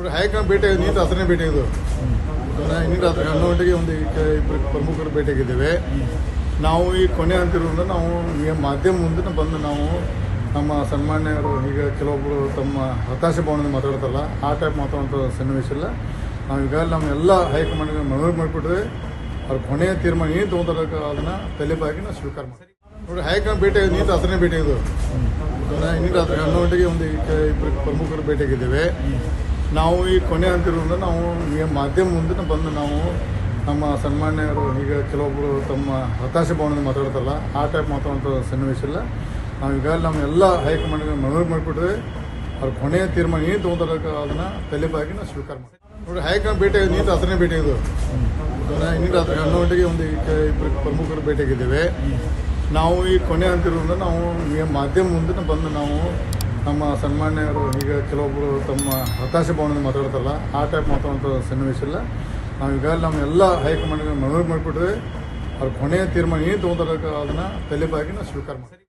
ನೋಡಿ, ಹೈಕಮಾಂಡ್ ಭೇಟಿ ನೀನು ಹತ್ತನೇ ಭೇಟಿ ಆಗಿದ್ದು. ಇನ್ನೂ ರಾತ್ರಿ ಹನ್ನೊಂದು ಗಂಟೆಗೆ ಒಂದು ಇಬ್ಬರು ಪ್ರಮುಖರು ಭೇಟಿಯಾಗಿದ್ದೇವೆ ನಾವು ಈ ಕೊನೆ ಅಂತಿರೋದ್ರಿಂದ ನಾವು ಈ ಮಾಧ್ಯಮ ಮುಂದೆ ಬಂದು ನಾವು ನಮ್ಮ ಸನ್ಮಾನ್ಯರು, ಈಗ ಕೆಲವೊಬ್ಬರು ತಮ್ಮ ಹತಾಶೆ ಭಾವನೆ ಮಾತಾಡ್ತಾರಲ್ಲ, ಆ ಟೈಪ್ ಮಾತಾಡುವಂಥ ಸನ್ನಿವೇಶ ಇಲ್ಲ. ನಾವು ಈಗಾಗಲೇ ನಮ್ಮ ಎಲ್ಲ ಹೈಕಮಾಂಡ್ಗೆ ಮನವಿ ಮಾಡಿಬಿಟ್ರೆ ಅವ್ರ ಕೊನೆಯ ತೀರ್ಮಾನ ಏನು ಅದನ್ನ ಅದನ್ನು ತಲೆಬಾಗಿ ನಾವು ಸ್ವೀಕಾರ ಮಾಡ್ತೀವಿ ನೋಡಿ, ಹೈಕಮಾಂಡ್ ಭೇಟಿ ನೀನು ಹತ್ತನೇ ಭೇಟಿ ಆಗಿದ್ದು. ಇನ್ನೂ ರಾತ್ರಿ ಹನ್ನೊಂದು ಗಂಟೆಗೆ ಒಂದು ಇಬ್ಬರು ಪ್ರಮುಖರು ಭೇಟಿಯಾಗಿದ್ದೇವೆ ನಾವು ಈ ಕೊನೆ ಅಂತಿರೋದ್ರಿಂದ ನಾವು ಈ ಮಾಧ್ಯಮ ಮುಂದಿನ ಬಂದು ನಾವು ನಮ್ಮ ಸನ್ಮಾನ್ಯರು, ಈಗ ಕೆಲವೊಬ್ಬರು ತಮ್ಮ ಹತಾಶೆ ಭಾವನೆ ಮಾತಾಡ್ತಾರಲ್ಲ, ಆ ಟೈಪ್ ಮಾತಾಡುವಂಥ ಸನ್ನಿವೇಶ ಇಲ್ಲ. ನಾವು ಈಗಾಗಲೇ ನಮ್ಮ ಎಲ್ಲ ಹೈಕಮಾಂಡ್ಗೆ ಮನವಿ ಮಾಡಿಕೊಟ್ರೆ ಅವ್ರ ಕೊನೆಯ ತೀರ್ಮಾನ ಏನು ತೊಗೊಂತಾರ ಅದನ್ನು ತಲೆಪಾಗಿ ನಾವು ಸ್ವೀಕಾರ ಮಾಡ್ತೀವಿ. ನೋಡಿ ಹೈಕಮಾಂಡ್ ಭೇಟಿ ನೀನು ಹತ್ತನೇ ಭೇಟಿ ಇದು ಇನ್ನೂ ರಾತ್ರಿ ಹನ್ನೊಂದು ಗಂಟೆಗೆ ಒಂದು ಇಬ್ಬರು ಪ್ರಮುಖರು ಭೇಟಿಯಾಗಿದ್ದೇವೆ ನಾವು ಈ ಕೊನೆ ಅಂತಿರೋದ್ರಿಂದ ನಾವು ಈ ಮಾಧ್ಯಮ ಮುಂದಿನ ಬಂದು ನಾವು ನಮ್ಮ ಸನ್ಮಾನ್ಯರು, ಈಗ ಕೆಲವೊಬ್ಬರು ತಮ್ಮ ಹತಾಶೆ ಭಾವನೆ ಮಾತಾಡ್ತಾರಲ್ಲ, ಆ ಟೈಪ್ ಮಾತಾಡುವಂಥ ಸನ್ನಿವೇಶ ಇಲ್ಲ. ನಾವು ಈಗಾಗಲೇ ನಮ್ಮ ಎಲ್ಲ ಹೈಕಮಾಂಡ್ಗೆ ಮನವಿ ಮಾಡಿಬಿಟ್ರೆ, ಅವ್ರ ಕೊನೆಯ ತೀರ್ಮಾನ ಏನು ತೊಗೊಂತಾರ ಅದನ್ನು ತಲೆಬಾಗಿ ನಾವು ಸ್ವೀಕಾರ ಮಾಡಿ